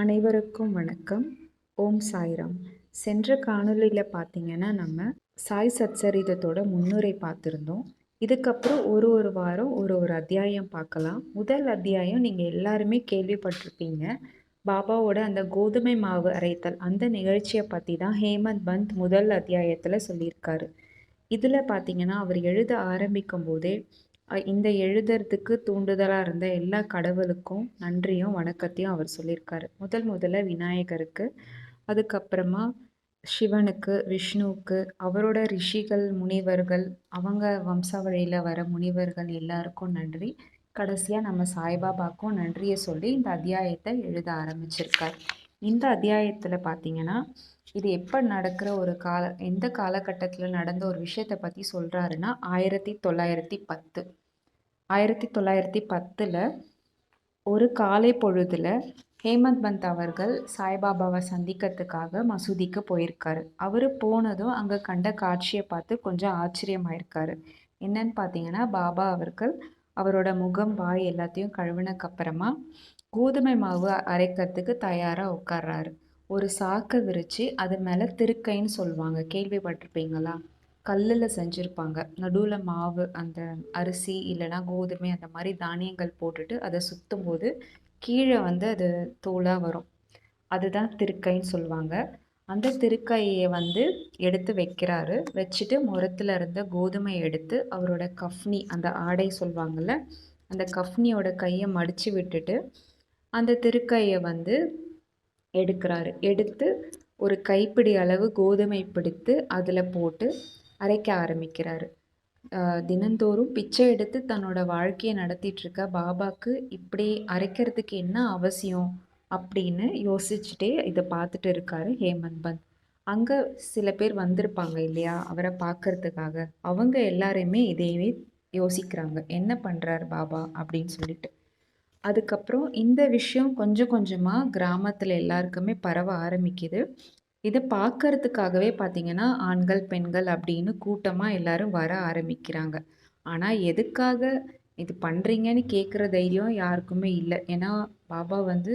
அனைவருக்கும் வணக்கம். ஓம் சாய்ராம். சென்ற காணொலியில் பார்த்தீங்கன்னா நம்ம சாய் சத்சரிதத்தோட முன்னுரை பார்த்துருந்தோம் இதுக்கப்புறம் ஒரு ஒரு வாரம் ஒரு ஒரு அத்தியாயம் பார்க்கலாம் முதல் அத்தியாயம் நீங்கள் எல்லாருமே கேள்விப்பட்டிருப்பீங்க. பாபாவோட அந்த கோதுமை மாவு அரைத்தல் அந்த நிகழ்ச்சியை பற்றி தான் ஹேமந்த் பந்த் முதல் அத்தியாயத்தில் சொல்லியிருக்காரு. இதில் பார்த்தீங்கன்னா அவர் எழுத ஆரம்பிக்கும் போதே இந்த எழுதுறதுக்கு தூண்டுதலாக இருந்த எல்லா கடவுளுக்கும் நன்றியும் வணக்கத்தையும் அவர் சொல்லியிருக்காரு. முதல் முதல்ல விநாயகருக்கு அதுக்கப்புறமா சிவனுக்கு விஷ்ணுவுக்கு அவரோட ரிஷிகள் முனிவர்கள் அவங்க வம்சாவழியில் வர முனிவர்கள் எல்லாருக்கும் நன்றி. கடைசியாக நம்ம சாய்பாபாக்கும் நன்றியை சொல்லி இந்த அத்தியாயத்தை எழுத ஆரம்பிச்சிருக்கார். இந்த அத்தியாயத்தில் பார்த்தீங்கன்னா இது எப்போ நடக்கிற ஒரு கால எந்த காலகட்டத்தில் நடந்த ஒரு விஷயத்தை பற்றி சொல்கிறாருன்னா ஆயிரத்தி தொள்ளாயிரத்தி பத்து. ஆயிரத்தி தொள்ளாயிரத்தி பத்தில் ஒரு காலை பொழுதில் ஹேமந்த் பந்த் அவர்கள் சாய்பாபாவை சந்திக்கிறதுக்காக மசூதிக்கு போயிருக்காரு. அவர் போனதும் அங்கே கண்ட காட்சியை பார்த்து கொஞ்சம் ஆச்சரியமாயிருக்காரு. என்னன்னு பார்த்தீங்கன்னா பாபா அவர்கள் அவரோட முகம் வாய் எல்லாத்தையும் கழுவினக்கப்புறமா கோதுமை மாவு அரைக்கிறதுக்கு தயாராக உட்கார்றாரு. ஒரு சாக்கை விரித்து அது மேலே திருக்கைன்னு சொல்லுவாங்க. கேள்விப்பட்டிருப்பீங்களா? கல்லில் செஞ்சுருப்பாங்க. நடுவில் மாவு அந்த அரிசி இல்லைனா கோதுமை அந்த மாதிரி தானியங்கள் போட்டுட்டு அதை சுற்றும் போது கீழே வந்து அது தூளாக வரும். அதுதான் திருக்கைன்னு சொல்லுவாங்க. அந்த திருக்கையை வந்து எடுத்து வைக்கிறாரு. வச்சுட்டு முரத்தில் இருந்த கோதுமை எடுத்து அவரோட கஃப்னி அந்த ஆடை சொல்லுவாங்கள்ல அந்த கஃப்னியோட கையை மடித்து விட்டுட்டு அந்த திருக்கையை வந்து எடுக்கிறாரு. எடுத்து ஒரு கைப்பிடி அளவு கோதுமை பிடித்து அதில் போட்டு அரைக்க ஆரம்பிக்கிறாரு. தினந்தோறும் பிச்சை எடுத்து தன்னோட வாழ்க்கையை நடத்திட்டுருக்க பாபாவுக்கு இப்படி அரைக்கிறதுக்கு என்ன அவசியம் அப்படின்னு யோசிச்சுட்டே இதை பார்த்துட்டு இருக்காரு ஹேமந்த் பந்த். அங்கே சில பேர் வந்திருப்பாங்க இல்லையா? அவரை பார்க்கறதுக்காக. அவங்க எல்லாரையுமே இதையவே யோசிக்கிறாங்க. என்ன பண்ணுறார் பாபா அப்படின்னு சொல்லிட்டு. அதுக்கப்புறம் இந்த விஷயம் கொஞ்சம் கொஞ்சமாக கிராமத்தில் எல்லாருக்குமே பரவ ஆரம்பிக்குது. இதை பார்க்கறதுக்காகவே பார்த்தீங்கன்னா ஆண்கள் பெண்கள் அப்படின்னு கூட்டமாக எல்லாரும் வர ஆரம்பிக்கிறாங்க. ஆனால் எதுக்காக இது பண்ணுறீங்கன்னு கேட்குற தைரியம் யாருக்குமே இல்லை. ஏன்னா பாபா வந்து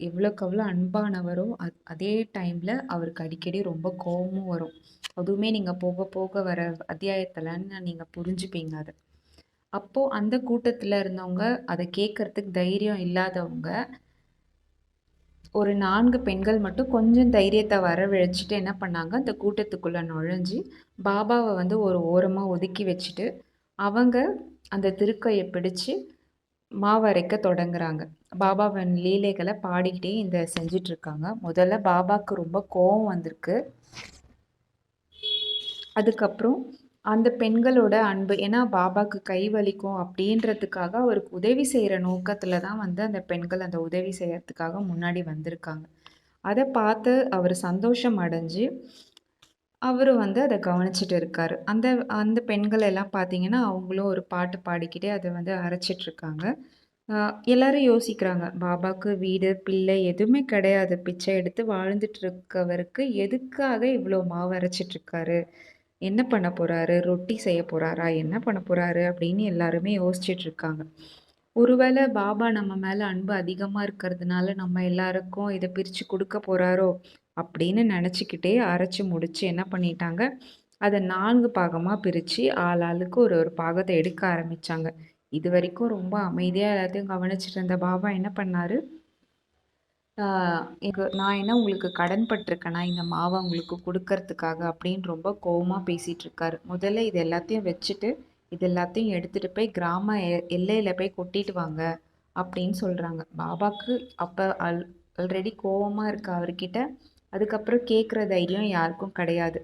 எவ்வளோக்கு எவ்வளோ அன்பானவரோ அத் அதே டைமில் அவருக்கு அடிக்கடி ரொம்ப கோபமும் வரும். அதுவுமே நீங்கள் போக போக வர அத்தியாயத்தில் நீங்கள் புரிஞ்சுப்பீங்க அதை. அப்போது அந்த கூட்டத்தில் இருந்தவங்க அதை கேட்குறதுக்கு தைரியம் இல்லாதவங்க ஒரு நான்கு பெண்கள் மட்டும் கொஞ்சம் தைரியத்தை வரவழைச்சிட்டு என்ன பண்ணாங்க அந்த கூட்டத்துக்குள்ளே நுழைஞ்சி பாபாவை வந்து ஒரு ஓரமாக ஒதுக்கி வச்சுட்டு அவங்க அந்த திருக்கையை பிடிச்சு மாவரைக்க தொடங்குறாங்க. பாபாவின் லீலைகளை பாடிக்கிட்டே இந்த செஞ்சிட்ருக்காங்க. முதல்ல பாபாவுக்கு ரொம்ப கோபம் வந்திருக்கு. அதுக்கப்புறம் அந்த பெண்களோட அன்பு. ஏன்னா பாபாவுக்கு கை வலிக்கும் அப்படின்றதுக்காக அவருக்கு உதவி செய்கிற நோக்கத்தில் தான் வந்து அந்த பெண்கள் அந்த உதவி செய்கிறதுக்காக முன்னாடி வந்திருக்காங்க. அதை பார்த்து அவர் சந்தோஷம் அடைஞ்சு அவர் வந்து அதை கவனிச்சிட்டு இருக்கார். அந்த அந்த பெண்கள் எல்லாம் பார்த்தீங்கன்னா அவங்களும் ஒரு பாட்டு பாடிக்கிட்டே அதை வந்து அரைச்சிட்ருக்காங்க எல்லாரும் யோசிக்கிறாங்க பாபாவுக்கு வீடு பிள்ளை எதுவுமே கிடையாது. பிச்சை எடுத்து வாழ்ந்துட்டு இருக்கவருக்கு எதுக்காக இவ்வளோ மாவு அரைச்சிட்ருக்காரு என்ன பண்ண போகிறாரு ரொட்டி செய்ய போகிறாரா என்ன பண்ண போகிறாரு அப்படின்னு எல்லாருமே யோசிச்சிட்ருக்காங்க ஒருவேளை பாபா நம்ம மேலே அன்பு அதிகமாக இருக்கிறதுனால நம்ம எல்லாருக்கும் இதை பிரித்து கொடுக்க போகிறாரோ அப்படின்னு நினச்சிக்கிட்டே அரைச்சி முடித்து என்ன பண்ணிட்டாங்க? அதை நான்கு பாகமாக பிரித்து ஆளாளுக்கு ஒரு ஒரு பாகத்தை எடுக்க ஆரம்பித்தாங்க இது வரைக்கும் ரொம்ப அமைதியாக எல்லாத்தையும் கவனிச்சிட்டு இருந்த பாபா என்ன பண்ணார்? எனக்கு நான் என்ன உங்களுக்கு கடன் பட்டிருக்கேனா இந்த மாவை உங்களுக்கு கொடுக்கறதுக்காக அப்படின்னு ரொம்ப கோவமாக பேசிகிட்டு இருக்காரு முதல்ல இது எல்லாத்தையும் வச்சுட்டு இது எல்லாத்தையும் எடுத்துகிட்டு போய் கிராம எ எல்லையில் போய் கொட்டிட்டு வாங்க அப்படின்னு சொல்கிறாங்க பாபாக்கு அப்போ அல் ஆல்ரெடி கோவமாக இருக்கு அவர்கிட்ட. அதுக்கப்புறம் கேட்குற தைரியம் யாருக்கும் கிடையாது.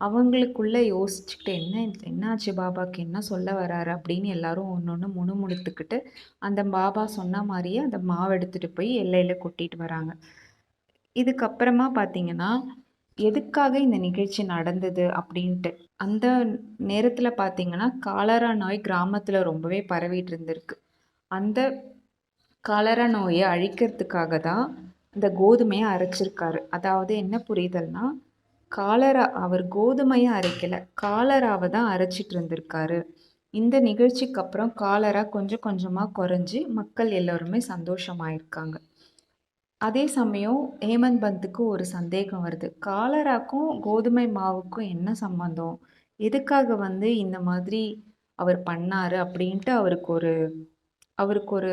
அவங்களுக்குள்ளே யோசிச்சுக்கிட்டு என்ன என்னாச்சு பாபாவுக்கு என்ன சொல்ல வராரு? அப்படின்னு எல்லாரும் ஒன்று ஒன்று முணுமுணுத்துக்கிட்டு அந்த பாபா சொன்ன மாதிரியே அந்த மாவு எடுத்துகிட்டு போய் எல்லையில் கொட்டிட்டு வராங்க. இதுக்கப்புறமா பார்த்தீங்கன்னா எதுக்காக இந்த நிகழ்ச்சி நடந்தது? அப்படின்ட்டு. அந்த நேரத்தில் பார்த்தீங்கன்னா காலரா நோய் கிராமத்தில் ரொம்பவே பரவிட்டு இருந்திருக்கு. அந்த காலரா நோயை அழிக்கிறதுக்காக தான் இந்த கோதுமையை அரைச்சிருக்காரு. அதாவது என்ன புரிதல்னா காலரா அவர் கோதுமையை அரைக்கலை. காலராவை தான் அரைச்சிட்டு இருந்திருக்காரு. இந்த நிகழ்ச்சிக்கு அப்புறம் காலரா கொஞ்சம் கொஞ்சமாக குறைஞ்சி மக்கள் எல்லோருமே சந்தோஷமாயிருக்காங்க. அதே சமயம் ஹேமந்த் பந்துக்கு ஒரு சந்தேகம் வருது. காலராக்கும் கோதுமை மாவுக்கும் என்ன சம்மந்தம் எதுக்காக வந்து இந்த மாதிரி அவர் பண்ணார் அப்படின்ட்டு அவருக்கு ஒரு அவருக்கு ஒரு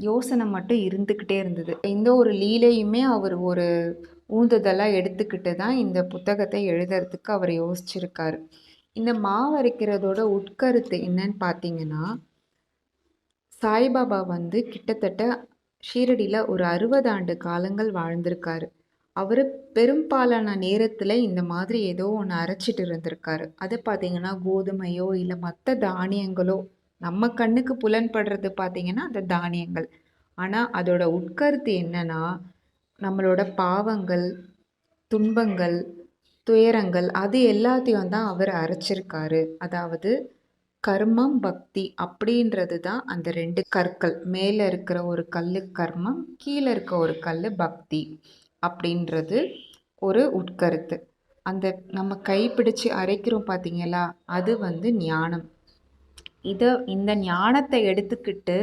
யோசனை மட்டும் இருந்துக்கிட்டே இருந்தது. எந்த ஒரு லீலையுமே அவர் ஒரு ஊந்துதலாக எடுத்துக்கிட்டு தான் இந்த புத்தகத்தை எழுதுறதுக்கு அவர் யோசிச்சிருக்காரு. இந்த மாவரைக்கிறதோட உட்கருத்து என்னன்னு பார்த்தீங்கன்னா சாய்பாபா வந்து கிட்டத்தட்ட ஷீரடியில் ஒரு அறுபது ஆண்டு காலங்கள் வாழ்ந்திருக்காரு. அவர் பெரும்பாலான நேரத்தில் இந்த மாதிரி ஏதோ ஒன்று அரைச்சிட்டு இருந்திருக்காரு. அது பார்த்தீங்கன்னா கோதுமையோ இல்லை மற்ற தானியங்களோ நம்ம கண்ணுக்கு புலன்படுறது பார்த்தீங்கன்னா அந்த தானியங்கள். ஆனால் அதோட உட்கருத்து என்னன்னா நம்மளோட பாவங்கள் துன்பங்கள் துயரங்கள் அது எல்லாத்தையும் தான் அவர் அரைச்சிருக்காரு. அதாவது கர்மம் பக்தி அப்படின்றது தான் அந்த ரெண்டு கற்கள். மேலே இருக்கிற ஒரு கல் கர்மம் கீழே இருக்க ஒரு கல் பக்தி அப்படின்றது ஒரு உட்கருத்து. அந்த நம்ம கைப்பிடிச்சு அரைக்கிறோம் பார்த்தீங்களா அது வந்து ஞானம். இதை இந்த ஞானத்தை எடுத்துக்கிட்டு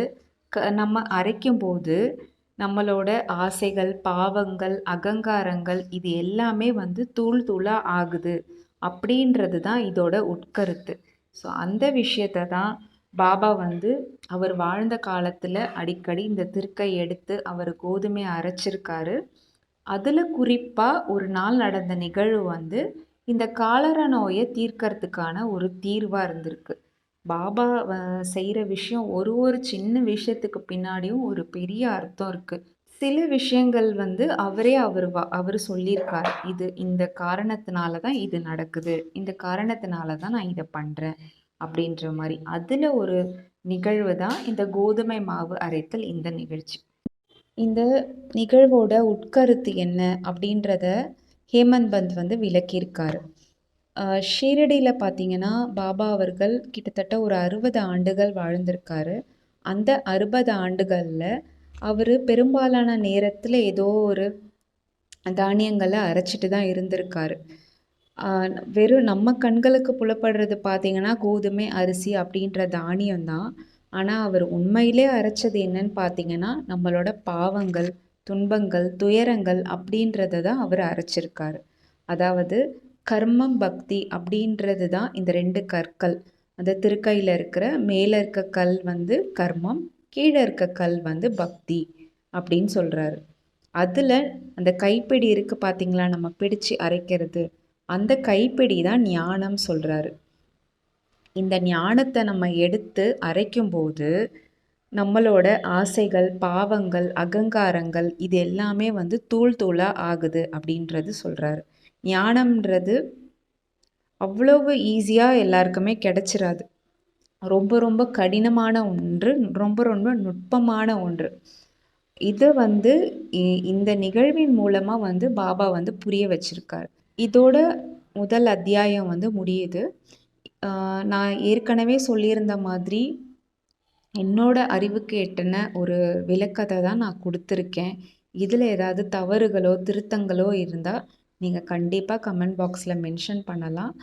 க நம்ம அரைக்கும்போது நம்மளோட ஆசைகள் பாவங்கள் அகங்காரங்கள் இது எல்லாமே வந்து தூள் தூளாக ஆகுது அப்படின்றது தான் இதோட உட்கருத்து. ஸோ அந்த விஷயத்தை தான் பாபா வந்து அவர் வாழ்ந்த காலத்தில் அடிக்கடி இந்த திருக்கை எடுத்து அவர் கோதுமையை அரைச்சிருக்காரு. அதில் குறிப்பாக ஒரு நாள் நடந்த நிகழ்வு வந்து இந்த காலரா நோயை தீர்க்கறதுக்கான ஒரு தீர்வாக இருந்திருக்கு. பாபா செய்கிற விஷயம் ஒரு ஒரு சின்ன விஷயத்துக்கு பின்னாடியும் ஒரு பெரிய அர்த்தம் இருக்குது சில விஷயங்கள் வந்து அவரே அவர் வா அவர் சொல்லியிருக்கார். இது இந்த காரணத்தினால தான் இது நடக்குது. இந்த காரணத்தினால தான் நான் இதை பண்ணுறேன் அப்படின்ற மாதிரி. அதில் ஒரு நிகழ்வு தான் இந்த கோதுமை மாவு அரைத்தல் இந்த நிகழ்ச்சி. இந்த நிகழ்வோட உட்கருத்து என்ன அப்படின்றத ஹேமந்த் பந்த் வந்து விளக்கியிருக்காரு. ஷீரடியில் பார்த்தீங்கன்னா பாபா அவர்கள் கிட்டத்தட்ட ஒரு அறுபது ஆண்டுகள் வாழ்ந்திருக்காரு. அந்த அறுபது ஆண்டுகளில் அவர் பெரும்பாலான நேரத்தில் ஏதோ ஒரு தானியங்களை அரைச்சிட்டு தான் இருந்திருக்காரு. வெறும் நம்ம கண்களுக்கு புலப்படுறது பார்த்தீங்கன்னா கோதுமை அரிசி அப்படின்ற தானியம் தான். ஆனால் அவர் உண்மையிலே அரைச்சது என்னன்னு பார்த்தீங்கன்னா நம்மளோட பாவங்கள் துன்பங்கள் துயரங்கள் அப்படின்றத தான் அவர் அரைச்சிருக்காரு. அதாவது கர்மம் பக்தி அப்படின்றது தான் இந்த ரெண்டு கற்கள். அந்த திருக்கையில் இருக்கிற மேலே இருக்க கல் வந்து கர்மம் கீழே இருக்க கல் வந்து பக்தி அப்படின்னு சொல்கிறாரு அதில் அந்த கைப்பிடி இருக்குது பார்த்தீங்களா நம்ம பிடிச்சு அரைக்கிறது. அந்த கைப்பிடி தான் ஞானம் சொல்கிறாரு இந்த ஞானத்தை நம்ம எடுத்து அரைக்கும்போது நம்மளோட ஆசைகள் பாவங்கள் அகங்காரங்கள் இது எல்லாமே வந்து தூள் தூளாக ஆகுது அப்படின்றது சொல்கிறாரு ஞானம்ன்றது அவ்வளவு ஈஸியாக எல்லாருக்குமே கிடச்சிராது. ரொம்ப ரொம்ப கடினமான ஒன்று ரொம்ப ரொம்ப நுட்பமான ஒன்று. இதை வந்து இந்த நிகழ்வின் மூலமாக வந்து பாபா வந்து புரிய வச்சிருக்கார். இதோட முதல் அத்தியாயம் வந்து முடியுது. நான் ஏற்கனவே சொல்லியிருந்த மாதிரி என்னோட அறிவுக்கு எட்டின ஒரு விளக்கத்தை தான் நான் கொடுத்துருக்கேன். இதில் ஏதாவது தவறுகளோ திருத்தங்களோ இருந்தால் நீங்கள் கண்டிப்பாக கமெண்ட் பாக்ஸில் மென்ஷன் பண்ணலாம்.